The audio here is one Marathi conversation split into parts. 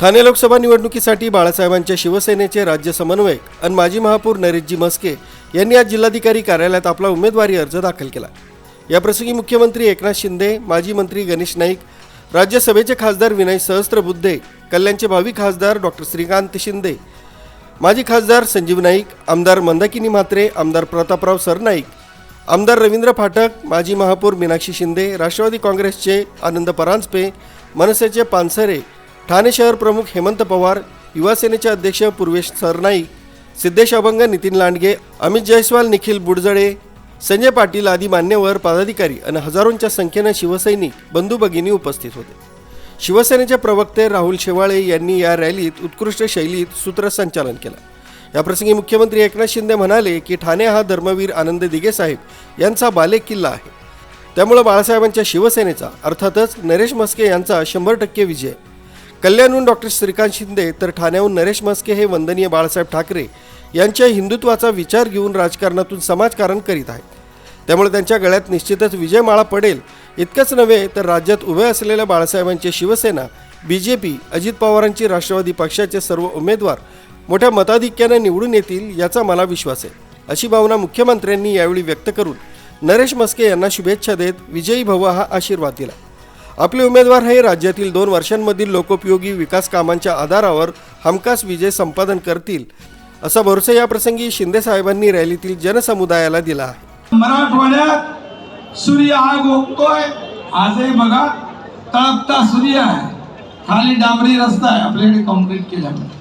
ठाणे लोकसभा निवडणुकीसाठी बाळासाहेबांच्या शिवसेनेचे राज्य समन्वयक आणि माजी महापौर नरेशजी मस्के यांनी आज जिल्हाधिकारी कार्यालयात आपला उमेदवारी अर्ज दाखल केला. याप्रसंगी मुख्यमंत्री एकनाथ शिंदे माजी मंत्री गणेश नाईक राज्यसभेचे खासदार विनय सहस्त्रबुद्धे कल्याणचे भावी खासदार डॉक्टर श्रीकांत शिंदे माजी खासदार संजीव नाईक आमदार मंदाकिनी म्हात्रे आमदार प्रतापराव सरनाईक आमदार रवींद्र फाटक माजी महापौर मीनाक्षी शिंदे राष्ट्रवादी काँग्रेसचे आनंद परांजपे मनसेचे पानसरे ठाणे शहर प्रमुख हेमंत पवार युवासेनेचे अध्यक्ष पूर्वेश सरनाईक सिद्धेश अभंग नितीन लांडगे अमित जयस्वाल निखिल बुडजडे संजय पाटील आदी मान्यवर पदाधिकारी आणि हजारोंच्या संख्येनं शिवसैनिक बंधू भगिनी उपस्थित होते. शिवसेनेचे प्रवक्ते राहुल शेवाळे यांनी या रॅलीत उत्कृष्ट शैलीत सूत्रसंचालन केलं. याप्रसंगी मुख्यमंत्री एकनाथ शिंदे म्हणाले की ठाणे हा धर्मवीर आनंद दिगे साहेब यांचा बाले किल्ला आहे. त्यामुळं बाळासाहेबांच्या शिवसेनेचा अर्थातच नरेश मस्के यांचा शंभर टक्के विजय कल्याणहून डॉक्टर श्रीकांत शिंदे तर ठाण्याहून नरेश म्हस्के हे वंदनीय बाळासाहेब ठाकरे यांच्या हिंदुत्वाचा विचार घेऊन राजकारणातून समाजकारण करीत आहेत. त्यामुळे त्यांच्या गळ्यात निश्चितच विजयमाळा पडेल. इतकंच नव्हे तर राज्यात उभे असलेल्या बाळासाहेबांची Shiv Sena B J P Ajit पवारांची राष्ट्रवादी पक्षाचे सर्व उमेदवार मोठ्या मताधिक्याने निवडून येतील याचा मला विश्वास आहे. अशी भावना मुख्यमंत्र्यांनी यावेळी व्यक्त करून नरेश मस्के यांना शुभेच्छा देत विजयी भव हा आशीर्वाद दिला. आपले उमेदवार हे राज्यातील दोन वर्षांमधील लोकोपयोगी विकास कामांच्या आधारावर हमखास विजय संपादन करतील असा भरोसा याप्रसंगी शिंदे साहेबांनी रॅलीतील जनसमुदायाला दिला आहे. मराठवाड्यात सूर्य आग उगतोय आजही बघा तळपता सूर्य आहे. खाली डांबरी रस्ता आहे आपल्याकडे कॉन्क्रीट केल्यामुळे.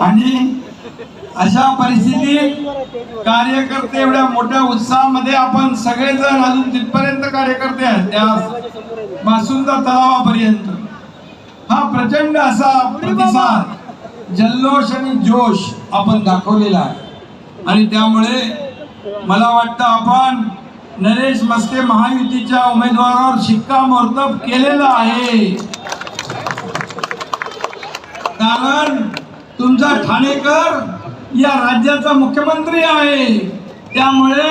आणि अशा परिस्थितीत कार्यकर्ते एवढ्या मोठ्या उत्साहामध्ये आपण सगळेजण अजून तिथपर्यंत कार्यकर्ते आहेत. त्या मासुंदा तलावापर्यंत. हा प्रचंड असा प्रतिसाद जल्लोष आणि जोश आपण दाखवलेला आहे. आणि त्यामुळे मला वाटतं आपण नरेश मस्के महायुतीच्या उमेदवारावर शिक्कामोर्तब केलेलं आहे. कारण तुमचा ठाणेकर या राज्याचा मुख्यमंत्री आहे. त्यामुळे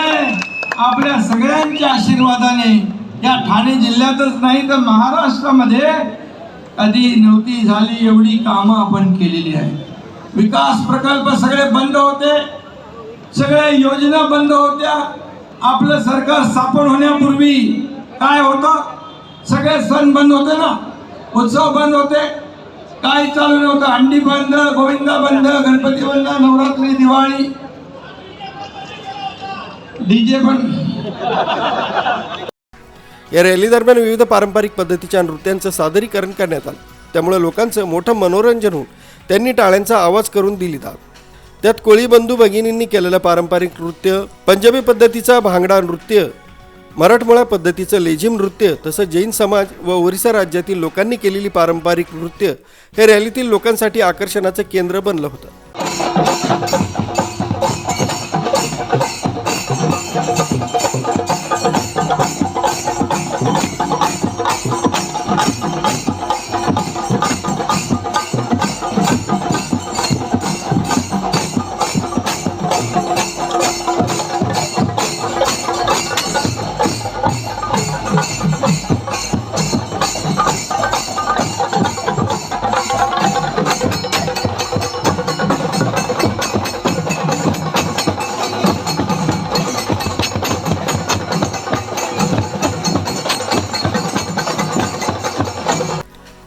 आपल्या सगळ्यांच्या आशीर्वादाने या ठाणे जिल्ह्यातच नाही तर महाराष्ट्रामध्ये कधी नव्हती झाली एवढी कामं आपण केलेली आहे विकास प्रकल्प सगळे बंद होते. सगळ्या योजना बंद होत्या. आपलं सरकार स्थापन होण्यापूर्वी काय होतं? सगळे सण बंद होते ना? उत्सव बंद होते. काय चालू नव्हतं अंडी बंद गोविंदा बंद गणपती बंद नवरात्री दिवाळी. डीजे बंद या रॅली दरम्यान विविध पारंपरिक पद्धतीच्या नृत्यांचं सादरीकरण करण्यात आलं. त्यामुळे लोकांचं मोठं मनोरंजन होऊन त्यांनी टाळ्यांचा आवाज करून दिली दाद त्यात कोळी बंधू भगिनींनी केलेलं पारंपरिक नृत्य पंजाबी पद्धतीचा भांगडा नृत्य मराठमोळा पद्धतीचं लेझिम नृत्य तसंच जैन समाज व ओरिसा राज्यातील लोकांनी केलेली पारंपरिक नृत्य हे रॅलीतील लोकांसाठी आकर्षणाचं केंद्र बनलं होतं.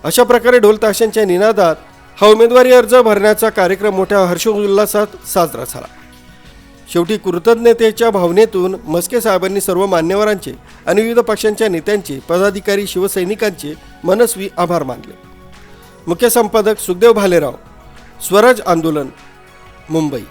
अशा प्रकारे ढोल ताशांच्या निनादात हा उमेदवारी अर्ज भरण्याचा कार्यक्रम मोठ्या हर्षोल्लासात साजरा झाला. शेवटी कृतज्ञतेच्या भावनेतून मस्के साहेबांनी सर्व मान्यवरांचे आणि विविध पक्षांच्या नेत्यांचे पदाधिकारी शिवसैनिकांचे मनस्वी आभार मानले. मुख्य संपादक सुखदेव भालेराव स्वराज आंदोलन मुंबई.